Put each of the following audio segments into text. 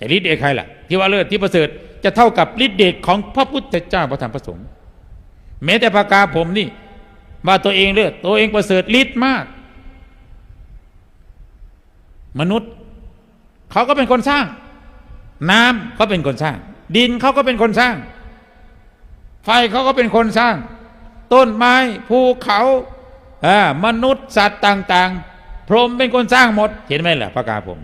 แต่ฤทธิ์เดชใครล่ะ ที่ว่าเลิศที่ประเสริฐจะเท่ากับฤทธิ์เดชของพระพุทธเจ้าพระธรรมพระสงฆ์แม้แต่ปากกาผมนี่ว่าตัวเองเลิศตัวเองประเสริฐฤทธิ์มาก มนุษย์เขาก็เป็นคนสร้าง น้ำเขาเป็นคนสร้าง ดินเขาก็เป็นคนสร้าง ไฟเขาก็เป็นคนสร้าง ต้นไม้ภูเขาอ่ามนุษย์สัตว์ต่าง ๆ พรหมเป็นคนสร้างหมด เห็นไหมล่ะพระกาผม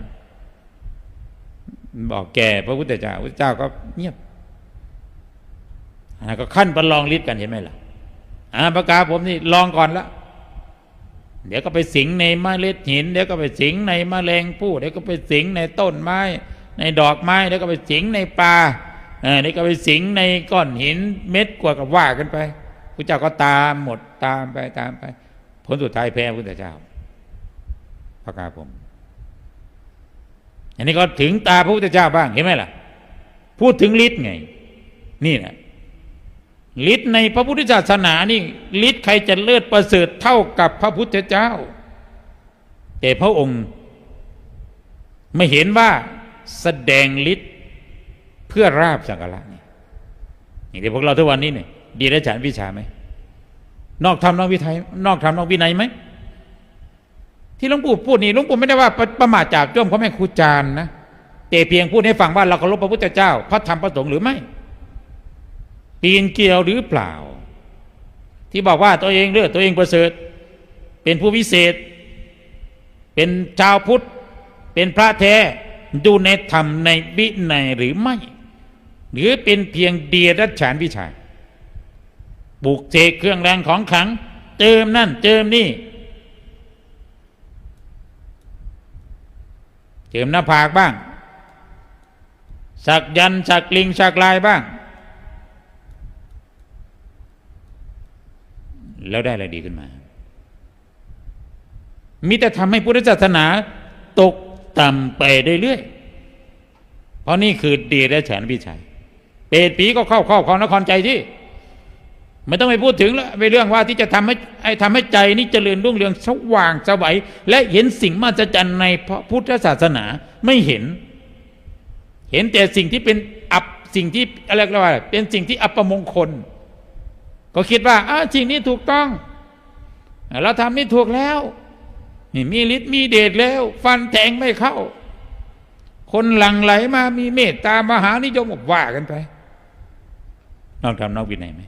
บอกแก่พระพุทธเจ้าพระพุทธเจ้าก็เงียบอ่าก็ขั้นประลองฤทธิ์กันเห็นไหมล่ะอ่าพระกาผมนี่ลองก่อนละเดี๋ยวก็ไปสิงในเมล็ดหิน เดี๋ยวก็ไปสิงในแมลงผู้เดี๋ยวก็ไปสิงในต้นไม้ ในดอกไม้ เดี๋ยวก็ไปสิงในปลาเออเดี๋ยวก็ไปสิงในก้อนหินเม็ดกว่ากับว่ากันไปพระเจ้าก็ตามหมดตามไปตามไป ผลสุดท้ายแพ้พระพุทธเจ้าพระกาผม อันนี้ก็ถึงตาพระพุทธเจ้าบ้างเห็นไหมล่ะ พูดถึงฤทธิ์ไง นี่แหละฤทธิ์ในพระพุทธศาสนานี่ฤทธิ์ใครจะเลิศประเสริฐเท่ากับพระพุทธเจ้า แต่พระองค์ไม่เห็นว่าแสดงฤทธิ์เพื่อราบสักการะนี่อย่างที่พวกเราทุกวันนี้เนี่ยดีและฉันวิชาไหมนอกธรรมนอกวิทยนอกธรรมนอกวินัยไหม ที่หลวงปู่พูดนี่หลวงปู่ไม่ได้ว่าประประมาทจาบจ้วมเขาแม่ครูจารย์นะแต่เพียงพูดให้ฟังว่าเราเคารพพระพุทธเจ้า พระธรรมพระสงฆ์หรือไม่ปีนเกลียวหรือเปล่า ที่บอกว่าตัวเองเลือดตัวเองประเสริฐ เป็นผู้วิเศษ เป็นชาวพุทธ เป็นพระแท้ดูในธรรมในวินัยหรือไม่ หรือเป็นเพียงเดียรัจฉานวิชาบุกเจกเครื่องแรงของขังเจิมนั่นเจิมนี่ จิมหน้าผากบ้าง สักยันสักลิงสักลายบ้าง แล้วได้อะไรดีขึ้นมามีแต่ทำให้พุทธศาสนาตกต่ำไปเรื่อยๆเพราะนี่คือเดียและฉันพิชัย เปรตผีก็เข้าเข้าของนครใจที่ ไม่ต้องไปพูดถึงแล้วไปเรื่องว่าที่จะทำให้ไอ้ทำให้ใจนี่เจริญรุ่งเรืองสว่างสวัยและเห็นสิ่งมหัศจรรย์ในพระพุทธศาสนาไม่เห็น เห็นแต่สิ่งที่เป็นอับสิ่งที่อะไรก็ว่า เป็นสิ่งที่อัปมงคล ก็คิดว่าอ้าสิ่งนี้ถูกต้องเราทำนี่ถูกแล้วนี่มีฤทธิ์มีเดชแล้ว ฟันแทงไม่เข้า คนหลั่งไหลมามีเมตตามหานิยมว่ากันไปนอกธรรมนอกวินัยไหม